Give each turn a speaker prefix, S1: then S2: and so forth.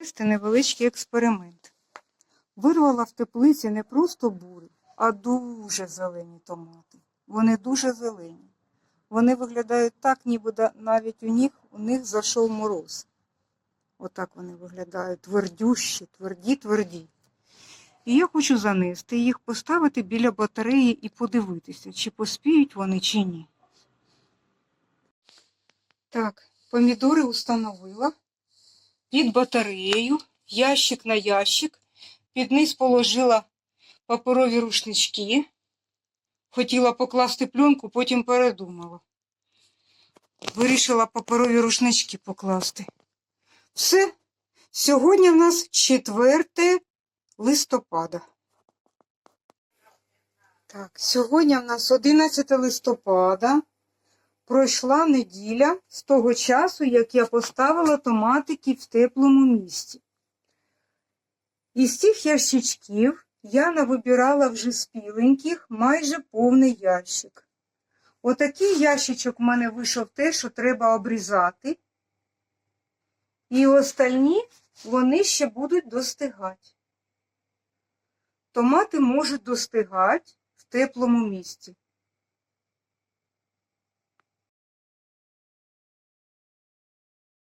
S1: Це невеличкий експеримент. Вирвала в теплиці не просто бурі, а дуже зелені томати. Вони дуже зелені. Вони виглядають так, ніби навіть у них, у них зайшов мороз. Отак вони виглядають твердющі, тверді, тверді. І я хочу занести їх, поставити біля батареї і подивитися, чи поспіють вони, чи ні. Так, помідори установила під батареєю, ящик на ящик. Під низ положила паперові рушнички. Хотіла покласти пленку, потім передумала. Вирішила паперові рушнички покласти. Все. Сьогодні в нас 4 листопада. Так, сьогодні в нас 11 листопада. Пройшла неділя з того часу, як я поставила томатики в теплому місці. Із цих ящичків я навибирала вже спіленьких майже повний ящик. Отакий ящичок в мене вийшов те, що треба обрізати. І остальні вони ще будуть достигати. Томати можуть достигати в теплому місці.